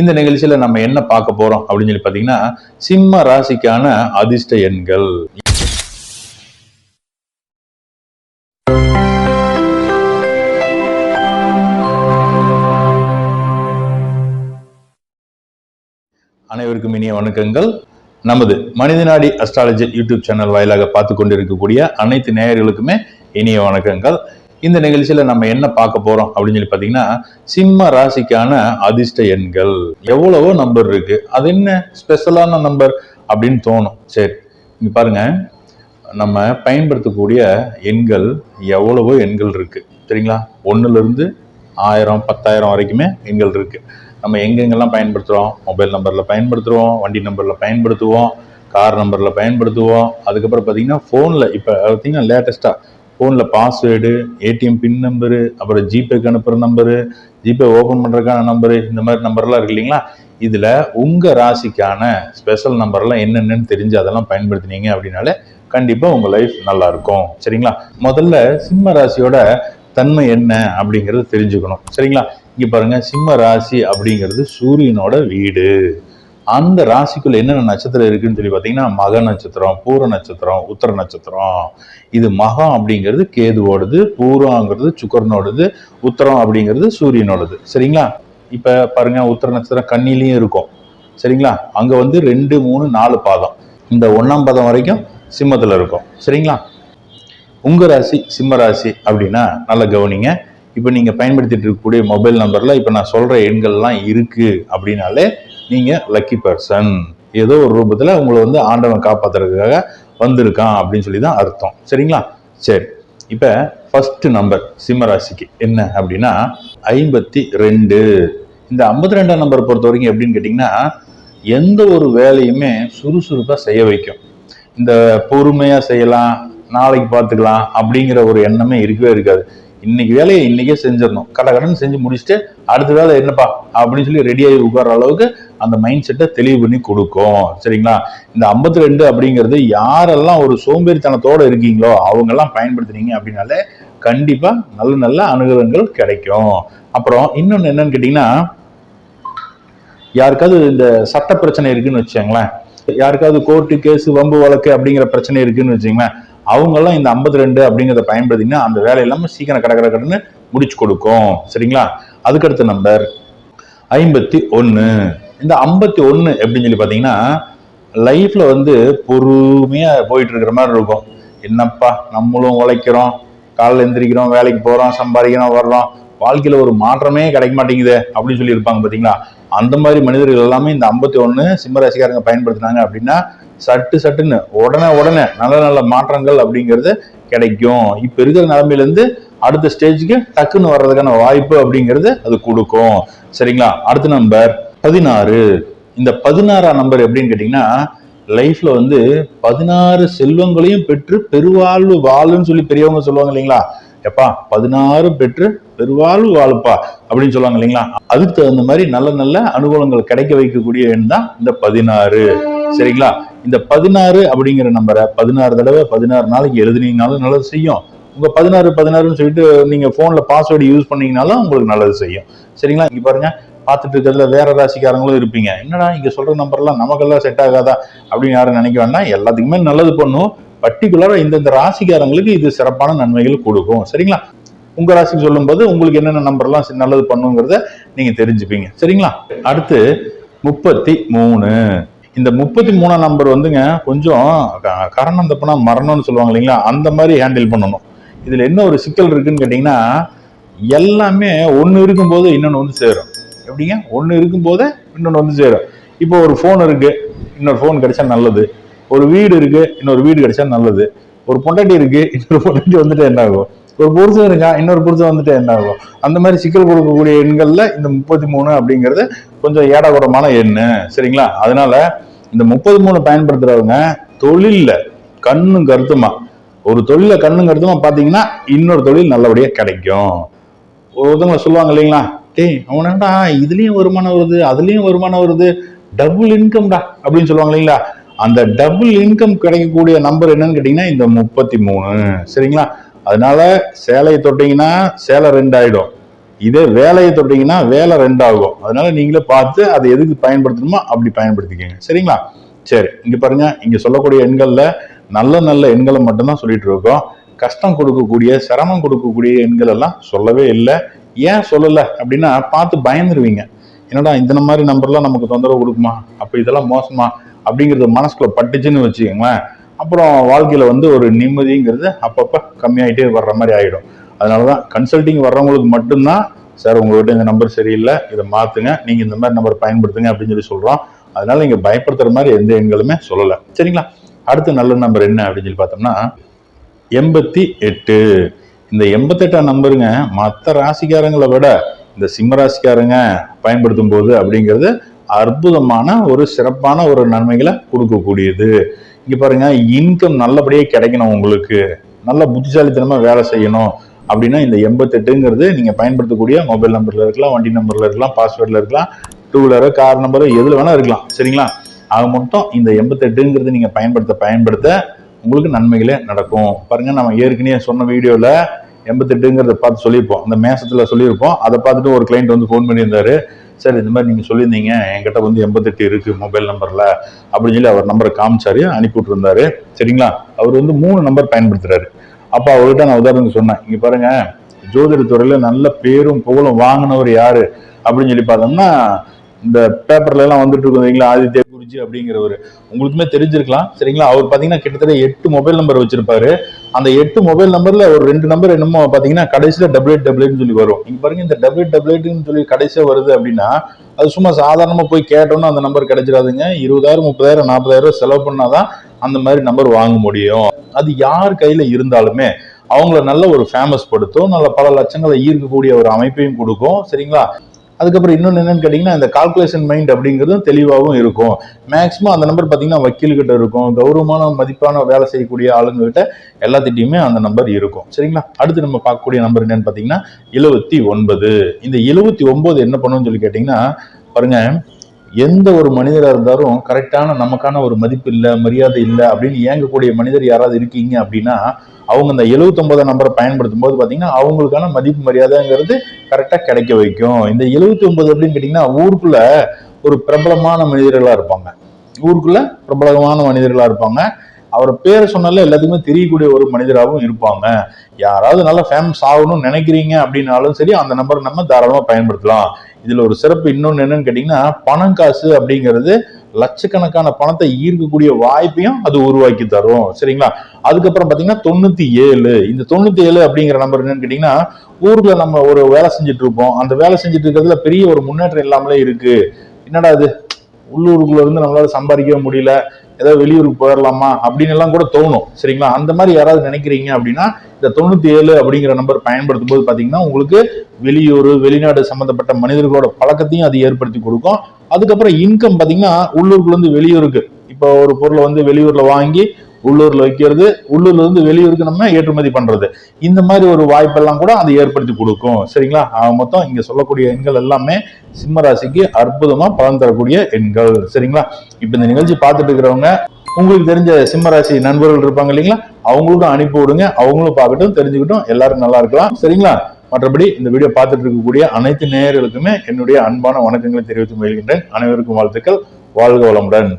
இந்த நிகழ்ச்சியில நம்ம என்ன பார்க்க போறோம் அப்படின்னு சொல்லி பாத்தீங்கன்னா சிம்ம ராசிக்கான அதிர்ஷ்ட எண்கள். அனைவருக்கும் இனிய வணக்கங்கள். நமது மனிதநாடி அஸ்ட்ராலஜி யூடியூப் சேனல் வாயிலாக பார்த்து கொண்டிருக்கக்கூடிய அனைத்து நேயர்களுக்குமே இனிய வணக்கங்கள். இந்த நிகழ்ச்சியில நம்ம என்ன பார்க்க போறோம் அப்படின்னு சொல்லி பாத்தீங்கன்னா சிம்ம ராசிக்கான அதிர்ஷ்ட எண்கள். எவ்வளவோ நம்பர் இருக்கு. அது என்ன ஸ்பெஷலான நம்பர் அப்படின்னு தோணும். சரி இங்க பாருங்க. நம்ம பயன்படுத்தக்கூடிய எண்கள் எவ்வளவோ எண்கள் இருக்கு. சரிங்களா? ஒன்றுலேருந்து இருந்து ஆயிரம் பத்தாயிரம் வரைக்குமே எண்கள் இருக்கு. நம்ம எங்கெங்கெல்லாம் பயன்படுத்துகிறோம் மொபைல் நம்பரில் பயன்படுத்துகிறோம் வண்டி நம்பரில் பயன்படுத்துவோம் கார் நம்பரில் பயன்படுத்துவோம். அதுக்கப்புறம் பார்த்தீங்கன்னா ஃபோனில் இப்போ பார்த்தீங்கன்னா லேட்டஸ்ட்டாக ஃபோனில் பாஸ்வேர்டு ஏடிஎம் பின் நம்பரு அப்புறம் ஜிபேக்கு அனுப்புகிற நம்பரு ஜிபே ஓப்பன் பண்ணுறதுக்கான நம்பரு இந்த மாதிரி நம்பர்லாம் இருக்கு இல்லைங்களா? இதில் உங்கள் ராசிக்கான ஸ்பெஷல் நம்பர்லாம் என்னென்னு தெரிஞ்சு அதெல்லாம் பயன்படுத்தினீங்க அப்படின்னாலே கண்டிப்பாக உங்கள் லைஃப் நல்லா இருக்கும். சரிங்களா? முதல்ல சிம்ம ராசியோட தன்மை என்ன அப்படிங்கிறத தெரிஞ்சுக்கணும். சரிங்களா? இங்கே பாருங்கள் சிம்ம ராசி அப்படிங்கிறது சூரியனோட வீடு. அந்த ராசிக்குள்ள என்னென்ன நட்சத்திரம் இருக்குன்னு சொல்லி பார்த்தீங்கன்னா மக நட்சத்திரம் பூர நட்சத்திரம் உத்தர நட்சத்திரம். இது மகம் அப்படிங்கிறது கேதுவோடது பூரங்கிறது சுக்கரனோடது உத்தரம் அப்படிங்கிறது சூரியனோடது. சரிங்களா? இப்போ பாருங்க உத்தர நட்சத்திரம் கண்ணிலையும் இருக்கும். சரிங்களா? அங்கே வந்து ரெண்டு மூணு நாலு பாதம். இந்த ஒன்றாம் பாதம் வரைக்கும் சிம்மத்தில் இருக்கும். சரிங்களா? உங்கள் ராசி சிம்ம ராசி அப்படின்னா நல்லா கவனிங்க. இப்போ நீங்கள் பயன்படுத்திட்டு இருக்கக்கூடிய மொபைல் நம்பரில் இப்போ நான் சொல்கிற எண்கள்லாம் இருக்குது அப்படின்னாலே நீங்கள் லக்கி பர்சன் ஏதோ ஒரு ரூபத்தில் உங்களை வந்து ஆண்டவன் காப்பாத்துறதுக்காக வந்திருக்கான் அப்படின்னு சொல்லி தான் அர்த்தம். சரிங்களா? சரி. இப்போ ஃபஸ்ட்டு நம்பர் சிம்மராசிக்கு என்ன அப்படின்னா ஐம்பத்தி ரெண்டு. இந்த ஐம்பத்தி ரெண்டாம் நம்பர் பொறுத்த வரைக்கும் எப்படின்னு கேட்டிங்கன்னா எந்த ஒரு வேலையுமே சுறுசுறுப்பாக செய்ய வைக்கும். இந்த பொறுமையாக செய்யலாம் நாளைக்கு பார்த்துக்கலாம் அப்படிங்கிற ஒரு எண்ணமே இருக்கவே இருக்காது. இன்னைக்கு வேலையை இன்னைக்கே செஞ்சிடணும். கடகடன்னு செஞ்சு முடிச்சுட்டு அடுத்த வேலை என்னப்பா? அப்படின்னு சொல்லி ரெடியாகி உட்கார்ற அளவுக்கு அந்த மைண்ட் செட்டை தெளிவு பண்ணி கொடுக்கும். சரிங்களா? இந்த ஐம்பத்தி ரெண்டு அப்படிங்கிறது யாரெல்லாம் ஒரு சோம்பேறித்தனத்தோட இருக்கீங்களோ அவங்கெல்லாம் பயன்படுத்துனீங்க அப்படின்னாலே கண்டிப்பாக நல்ல நல்ல அனுகிரகங்கள் கிடைக்கும். அப்புறம் இன்னொன்று என்னன்னு கேட்டிங்கன்னா யாருக்காவது இந்த சட்ட பிரச்சனை இருக்குன்னு வச்சுக்கோங்களேன். யாருக்காவது கோர்ட்டு கேஸ் வம்பு வழக்கு அப்படிங்கிற பிரச்சனை இருக்குன்னு வச்சுங்களேன் அவங்கெல்லாம் இந்த ஐம்பத்தி ரெண்டு அப்படிங்கிறத பயன்படுத்திங்கன்னா அந்த வேலை இல்லாமல் சீக்கிரம் கடை கடை கடன்னு முடிச்சு கொடுக்கும். சரிங்களா? அதுக்கடுத்த நம்பர் ஐம்பத்தி ஒன்று இந்த ஐம்பத்தி ஒன்று எப்படின்னு சொல்லி பார்த்தீங்கன்னா லைஃப்பில் வந்து பொறுமையாக போயிட்டு இருக்கிற மாதிரி இருக்கும். என்னப்பா நம்மளும் உழைக்கிறோம். காலைல எந்திரிக்கிறோம் வேலைக்கு போகிறோம் சம்பாதிக்கிறோம் வர்றோம். வாழ்க்கையில் ஒரு மாற்றமே கிடைக்க மாட்டேங்குது அப்படின்னு சொல்லி இருப்பாங்க பார்த்தீங்களா? அந்த மாதிரி மனிதர்கள் எல்லாமே இந்த ஐம்பத்தி ஒன்று சிம்மராசிக்காரங்க பயன்படுத்தினாங்க அப்படின்னா சட்டு சட்டுன்னு உடனே உடனே நல்ல நல்ல மாற்றங்கள் அப்படிங்கிறது கிடைக்கும். இப்போ இருக்கிற நிலைமையிலேருந்து அடுத்த ஸ்டேஜுக்கு டக்குன்னு வர்றதுக்கான வாய்ப்பு அப்படிங்கிறது அது கொடுக்கும். சரிங்களா? அடுத்த நம்பர் பதினாறு. இந்த பதினாறாம் நம்பர் எப்படின்னு கேட்டிங்கன்னா லைஃப்ல வந்து பதினாறு செல்வங்களையும் பெற்று பெருவாழ்வு வாழுன்னு சொல்லி பெரியவங்க சொல்லுவாங்க இல்லைங்களா? எப்பா பதினாறு பெற்று பெருவாழ்வு வாழுப்பா அப்படின்னு சொல்லுவாங்க இல்லைங்களா? அதுக்கு தகுந்த மாதிரி நல்ல நல்ல அனுகூலங்கள் கிடைக்க வைக்கக்கூடிய எண் தான் இந்த பதினாறு. சரிங்களா? இந்த பதினாறு அப்படிங்கிற நம்பரை பதினாறு தடவை பதினாறு நாளைக்கு எழுதுனீங்கனாலும் நல்லது செய்யும். உங்க பதினாறு பதினாறுன்னு சொல்லிட்டு நீங்க போன்ல பாஸ்வேர்டு யூஸ் பண்ணீங்கனாலும் உங்களுக்கு நல்லது செய்யும். சரிங்களா? இங்க பாருங்க. பார்த்துட்டு இருக்கிறதுல வேற ராசிக்காரங்களும் இருப்பீங்க. என்னடா இங்க சொல்ற நம்பர்லாம் நமக்கெல்லாம் செட் ஆகாதா அப்படின்னு யாரும் நினைக்க வேண்டாம். எல்லாத்துக்குமே நல்லது பண்ணும். பர்டிகுலரா இந்தந்த ராசிக்காரங்களுக்கு இது சிறப்பான நன்மைகள் கொடுக்கும். சரிங்களா? உங்க ராசிக்கு சொல்லும்போது உங்களுக்கு என்னென்ன நம்பர்லாம் சி- நல்லது பண்ணுங்கிறத நீங்க தெரிஞ்சுப்பீங்க. சரிங்களா? அடுத்து முப்பத்தி மூணு. இந்த முப்பத்தி மூணாம் நம்பர் வந்துங்க கொஞ்சம் க- கரணம் தப்புனா மரணம்னு சொல்லுவாங்க இல்லைங்களா? அந்த மாதிரி ஹேண்டில் பண்ணணும். இதில் என்ன ஒரு சிக்கல் இருக்குன்னு கேட்டிங்கன்னா எல்லாமே ஒன்று இருக்கும்போது இன்னொன்று வந்து சேரும். எப்படிங்க? ஒன்று இருக்கும்போது இன்னொன்று வந்து சேரும். இப்போ ஒரு ஃபோன் இருக்குது இன்னொரு ஃபோன் கிடைச்சா நல்லது. ஒரு வீடு இருக்குது இன்னொரு வீடு கிடைச்சா நல்லது. ஒரு பொண்டாட்டி இருக்குது இன்னொரு பொண்டாட்டி வந்துட்டு என்ன ஆகும்? ஒரு புருஷன் இருக்கா இன்னொரு புருஷன் வந்துட்டு என்ன ஆகும்? அந்த மாதிரி சிக்கல் கொடுக்கக்கூடிய எண்களில் இந்த முப்பத்தி மூணு அப்படிங்கிறது கொஞ்சம் ஏடாகுடமான எண்ணு சரிங்களா? அதனால இந்த முப்பது மூணு பயன்படுத்துறவங்க தொழில்ல கண்ணும் கருத்துமா? ஒரு தொழில கண்ணும் கருத்துமா பாத்தீங்கன்னா இன்னொரு தொழில் நல்லபடியா கிடைக்கும். ஒருத்தவங்க சொல்லுவாங்க இல்லைங்களா? டேய் அவனடா இதுலயும் வருமானம் வருது அதுலயும் வருமானம் வருது. டபுள் இன்கம்டா அப்படின்னு சொல்லுவாங்க இல்லைங்களா? அந்த டபுள் இன்கம் கிடைக்கக்கூடிய நம்பர் என்னன்னு கேட்டீங்கன்னா இந்த முப்பத்தி மூணு. சரிங்களா? அதனால சேலையை தொட்டீங்கன்னா சேலை ரெண்டு ஆயிடும் இதே வேலையை தொட்டீங்கன்னா வேலை ரெண்டாகும். அதனால நீங்களே பார்த்து அதை எதுக்கு பயன்படுத்தணுமோ அப்படி பயன்படுத்திக்கங்க. சரிங்களா? சரி. இங்க பாருங்க. இங்க சொல்லக்கூடிய எண்கள்ல நல்ல நல்ல எண்களை மட்டும்தான் சொல்லிட்டு இருக்கோம். கஷ்டம் கொடுக்கக்கூடிய சிரமம் கொடுக்கக்கூடிய எண்கள் எல்லாம் சொல்லவே இல்லை. ஏன் சொல்லல அப்படின்னா பார்த்து பயந்துருவீங்க. என்னடா இந்த மாதிரி நம்பர்லாம் நமக்கு தொந்தரவு கொடுக்குமா? அப்ப இதெல்லாம் மோசமா? அப்படிங்கிறது மனசுக்குள்ள பட்டுச்சுன்னு வச்சுக்கோங்களேன். அப்புறம் வாழ்க்கையில வந்து ஒரு நிம்மதிங்கிறது அப்பப்ப கம்மியாயிட்டே வர்ற மாதிரி அதனால தான் கன்சல்டிங் வர்றவங்களுக்கு மட்டும்தான் சார் உங்கள்கிட்ட இந்த நம்பர் சரியில்லை இதை மாற்றுங்க நீங்கள் இந்த மாதிரி நம்பர் பயன்படுத்துங்க அப்படின்னு சொல்லி சொல்கிறோம் அதனால நீங்கள் பயப்படுத்துகிற மாதிரி எந்த எண்களுமே சொல்லலை. சரிங்களா? அடுத்த நல்ல நம்பர் என்ன அப்படின்னு சொல்லி பார்த்தோம்னா எண்பத்தி எட்டு. இந்த எண்பத்தெட்டாம் நம்பருங்க மற்ற ராசிக்காரங்களை விட இந்த சிம்ம ராசிக்காரங்க பயன்படுத்தும் போது அப்படிங்கிறது அற்புதமான ஒரு சிறப்பான ஒரு நன்மைகளை கொடுக்கக்கூடியது. இங்கே பாருங்க இன்கம் நல்லபடியாக கிடைக்கணும் உங்களுக்கு. நல்ல புத்திசாலித்தனமாக வேலை செய்யணும். அப்படின்னா இந்த எண்பத்தெட்டுங்கிறது நீங்கள் பயன்படுத்தக்கூடிய மொபைல் நம்பர்ல இருக்கலாம் வண்டி நம்பர்ல இருக்கலாம் பாஸ்வேர்டில் இருக்கலாம் டூ வீலரோ கார் நம்பரோ எதில் வேணால் இருக்கலாம். சரிங்களா? ஆக மொத்தம் இந்த எண்பத்தெட்டுங்கிறது நீங்கள் பயன்படுத்த பயன்படுத்த உங்களுக்கு நன்மைகளே நடக்கும். பாருங்கள் நம்ம ஏற்கனவே சொன்ன வீடியோவில் எண்பத்தெட்டுங்கிறத பார்த்து சொல்லியிருப்போம். அந்த மேசத்தில் சொல்லியிருப்போம். அதை பார்த்துட்டு ஒரு கிளைண்ட் வந்து ஃபோன் பண்ணியிருந்தாரு. சார் இந்த மாதிரி நீங்கள் சொல்லியிருந்தீங்க. என்கிட்ட வந்து எண்பத்தெட்டு இருக்குது மொபைல் நம்பரில் அப்படின்னு சொல்லி அவர் நம்பரை காமிச்சாரு அனுப்பி விட்டுருந்தாரு. சரிங்களா? அவர் வந்து மூணு நம்பர் பயன்படுத்துகிறாரு அப்பா அவர்கிட்ட நான் உதாரணத்துக்கு சொன்னேன். இங்க பாருங்க ஜோதிட துறையில நல்ல பேரும் புகழும் வாங்கினவர் யாரு? அப்படின்னு சொல்லி பார்த்தோம்னா இந்த பேப்பர்ல எல்லாம் வந்துட்டு இருக்கோம் இல்லைங்களா ஆதித்ய குருஜி அப்படிங்கிறவர். உங்களுக்குமே தெரிஞ்சிருக்கலாம். சரிங்களா? அவர் பாத்தீங்கன்னா கிட்டத்தட்ட எட்டு மொபைல் நம்பர் வச்சிருப்பாரு. அந்த எட்டு மொபைல் நம்பர்ல ஒரு ரெண்டு நம்பர் என்னமோ பாத்தீங்கன்னா கடைசியில டபுள் எயிட் டபுள் சொல்லி வரும். இங்க பாருங்க இந்த டபுள் எயிட் டபுள் எயிட்னு சொல்லி கடைசியா வருது அப்படின்னா அது சும்மா சாதாரணமா போய் கேட்டோம்னா அந்த நம்பர் கிடைச்சிடாதுங்க. இருபதாயிரம் முப்பதாயிரம் நாற்பதாயிரம் செலவு பண்ணாதான் அந்த மாதிரி நம்பர் வாங்க முடியும். அது யார் கையில இருந்தாலுமே அவங்கள நல்ல ஒரு ஃபேமஸ் படுத்தும் நல்ல பல லட்சங்களை ஈர்க்கக்கூடிய ஒரு அமைப்பையும் கொடுக்கும். சரிங்களா? அதுக்கப்புறம் இன்னொன்று என்னன்னு கேட்டிங்கன்னா இந்த கால்குலேஷன் மைண்ட் அப்படிங்கிறதும் தெளிவாகவும் இருக்கும். மேக்ஸிமம் அந்த நம்பர் பார்த்தீங்கன்னா வக்கீல்கிட்ட இருக்கும். கௌரவமான மதிப்பான வேலை செய்யக்கூடிய ஆளுங்ககிட்ட எல்லாத்திட்டையுமே அந்த நம்பர் இருக்கும். சரிங்களா? அடுத்து நம்ம பார்க்கக்கூடிய நம்பர் என்னன்னு பார்த்தீங்கன்னா எழுபத்தி ஒன்பது. இந்த எழுபத்தி ஒன்பது என்ன பண்ணுன்னு சொல்லி கேட்டிங்கன்னா பாருங்க. எந்த ஒரு மனிதராக இருந்தாலும் கரெக்டான நமக்கான ஒரு மதிப்பு இல்லை மரியாதை இல்லை அப்படின்னு இயங்கக்கூடிய மனிதர் யாராவது இருக்கீங்க அப்படின்னா அவங்க இந்த 79 நம்பரை பயன்படுத்தும் போது பார்த்தீங்கன்னா அவங்களுக்கான மதிப்பு மரியாதைங்கிறது கரெக்டாக கிடைக்க வைக்கும். இந்த 79 அப்படின்னு கேட்டிங்கன்னா ஊருக்குள்ள ஒரு பிரபலமான மனிதர்களாக இருப்பாங்க. ஊருக்குள்ள பிரபலமான மனிதர்களாக இருப்பாங்க. அவர் பேரை சொன்னாலே எல்லாத்துக்குமே தெரியக்கூடிய ஒரு மனிதராகவும் இருப்பாங்க. யாராவது நல்லா ஃபேமஸ் ஆகணும்னு நினைக்கிறீங்க அப்படின்னாலும் சரி அந்த நம்பரை நம்ம தாராளமாக பயன்படுத்தலாம். இதில் ஒரு சிறப்பு இன்னொன்று என்னன்னு கேட்டிங்கன்னா பணம் காசு அப்படிங்கிறது லட்சக்கணக்கான பணத்தை ஈர்க்கக்கூடிய வாய்ப்பையும் அது உருவாக்கி தரும். சரிங்களா? அதுக்கப்புறம் பார்த்தீங்கன்னா தொண்ணூற்றி ஏழு. இந்த தொண்ணூற்றி ஏழு அப்படிங்கிற நம்பர் என்னன்னு கேட்டிங்கன்னா ஊரில் நம்ம ஒரு வேலை செஞ்சுட்டு இருப்போம். அந்த வேலை செஞ்சுட்டு இருக்கிறதுல பெரிய ஒரு முன்னேற்றம் இல்லாமலே இருக்குது என்னடா இது? உள்ளூருக்குள்ள இருந்து நம்மளால சம்பாதிக்கவே முடியல. ஏதாவது வெளியூருக்கு போயிடலாமா அப்படின்னு எல்லாம் கூட தோணும். சரிங்களா? அந்த மாதிரி யாராவது நினைக்கிறீங்க அப்படின்னா இந்த தொண்ணூத்தி ஏழு அப்படிங்கிற நம்பர் பயன்படுத்தும் போது பாத்தீங்கன்னா உங்களுக்கு வெளியூர் வெளிநாடு சம்பந்தப்பட்ட மனிதர்களோட பழக்கத்தையும் அது ஏற்படுத்தி கொடுக்கும். அதுக்கப்புறம் இன்கம் பாத்தீங்கன்னா உள்ளூர்ல இருந்து வெளியூருக்கு. இப்போ ஒரு பொருளை வந்து வெளியூர்ல வாங்கி உள்ளூர்ல வைக்கிறது உள்ளூர்ல இருந்து வெளியூருக்கு நம்ம ஏற்றுமதி பண்றது. இந்த மாதிரி ஒரு வாய்ப்பெல்லாம் கூட அது ஏற்படுத்தி கொடுக்கும். சரிங்களா? மொத்தம் இங்க சொல்லக்கூடிய எண்கள் எல்லாமே சிம்ம ராசிக்கு அற்புதமா பலன் தரக்கூடிய எண்கள். சரிங்களா? இப்ப இந்த நிகழ்ச்சி பார்த்துட்டு இருக்கிறவங்க உங்களுக்கு தெரிஞ்ச சிம்ம ராசி நண்பர்கள் இருப்பாங்க இல்லைங்களா? அவங்களுக்கும் அனுப்பி விடுங்க. அவங்களும் பார்க்கட்டும் தெரிஞ்சுக்கிட்டும் எல்லாரும் நல்லா இருக்கலாம். சரிங்களா? மற்றபடி இந்த வீடியோ பார்த்துட்டு இருக்கக்கூடிய அனைத்து நேயர்களுக்குமே என்னுடைய அன்பான வணக்கங்களை தெரிவித்து மகிழ்கின்றேன் அனைவருக்கும் வாழ்த்துக்கள். வாழ்க வளமுடன்.